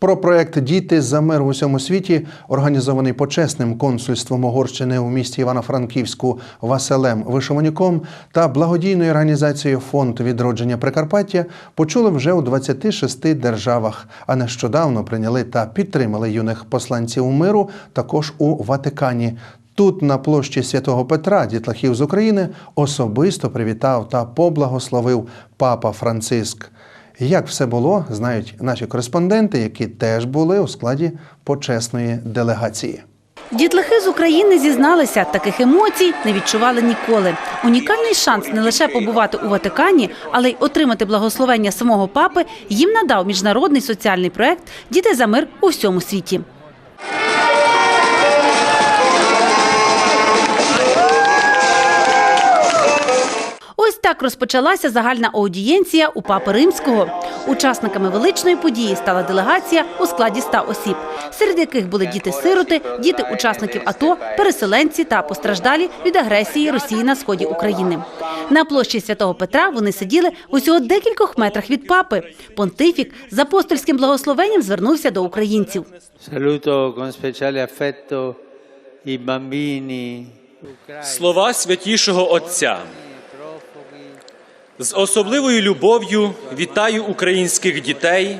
Про проект Діти за мир в усьому світі, організований почесним консульством Угорщини у місті Івано-Франківську Василем Вишиванюком та благодійною організацією Фонд відродження Прикарпаття, почули вже у 26 державах, а нещодавно прийняли та підтримали юних посланців миру також у Ватикані. Тут, на площі святого Петра, дітлахів з України особисто привітав та поблагословив папа Франциск. Як все було, знають наші кореспонденти, які теж були у складі почесної делегації. Дітлахи з України зізналися, таких емоцій не відчували ніколи. Унікальний шанс не лише побувати у Ватикані, але й отримати благословення самого папи їм надав міжнародний соціальний проект Діти за мир у всьому світі. Так розпочалася загальна аудієнція у папи римського. Учасниками величної події стала делегація у складі 100 осіб, серед яких були діти-сироти, діти учасників АТО, переселенці та постраждалі від агресії Росії на сході України. На площі святого Петра вони сиділи усього декількох метрах від папи. Понтифік з апостольським благословенням звернувся до українців. Saluto con speciale affetto i bambini Слова святішого Отця. З особливою любов'ю вітаю українських дітей,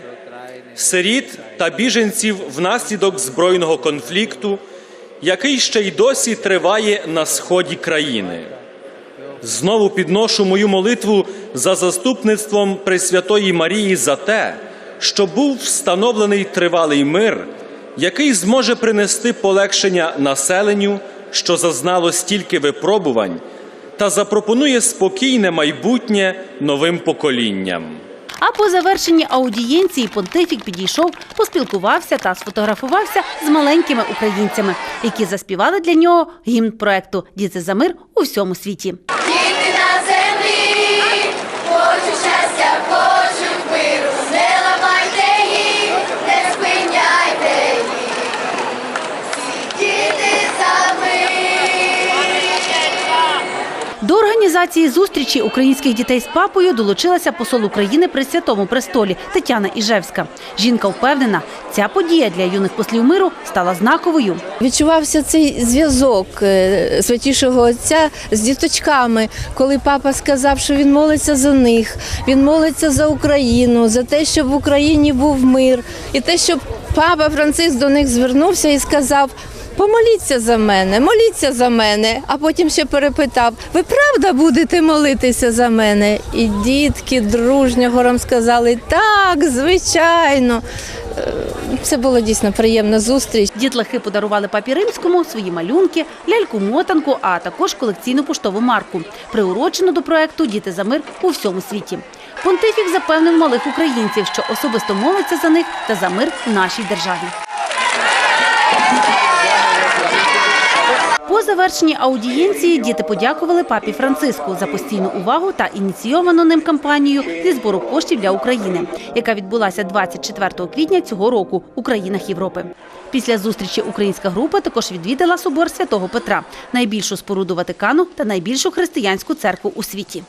сиріт та біженців внаслідок збройного конфлікту, який ще й досі триває на сході країни. Знову підношу мою молитву за заступництвом Пресвятої Марії за те, що був встановлений тривалий мир, який зможе принести полегшення населенню, що зазнало стільки випробувань, та запропонує спокійне майбутнє новим поколінням. А по завершенні аудієнції понтифік підійшов, поспілкувався та сфотографувався з маленькими українцями, які заспівали для нього гімн проекту Діти за мир у всьому світі. Організації зустрічі українських дітей з папою долучилася посол України при святому престолі Тетяна Іжевська. Жінка впевнена, ця подія для юних послів миру стала знаковою. Відчувався цей зв'язок е, святішого отця з діточками, коли папа сказав, що він молиться за них, він молиться за Україну, за те, щоб в Україні був мир, і те, щоб папа Франциск до них звернувся і сказав. Помоліться за мене, моліться за мене, а потім ще перепитав: ви правда будете молитися за мене? І дітки дружньо гором сказали так, звичайно. Е, Це було дійсно приємна зустріч. Дітлахи подарували папі римському свої малюнки, ляльку-мотанку, а також колекційну поштову марку, приурочену до проекту Діти за мир у всьому світі. Понтифік запевнив малих українців, що особисто молиться за них та за мир в нашій державі. По завершенні аудієнції діти подякували папі Франциску за постійну увагу та ініційовану ним кампанію зі збору коштів для України, яка відбулася 24 квітня цього року у країнах Європи. Після зустрічі українська група також відвідала собор святого Петра, найбільшу споруду Ватикану та найбільшу християнську церкву у світі.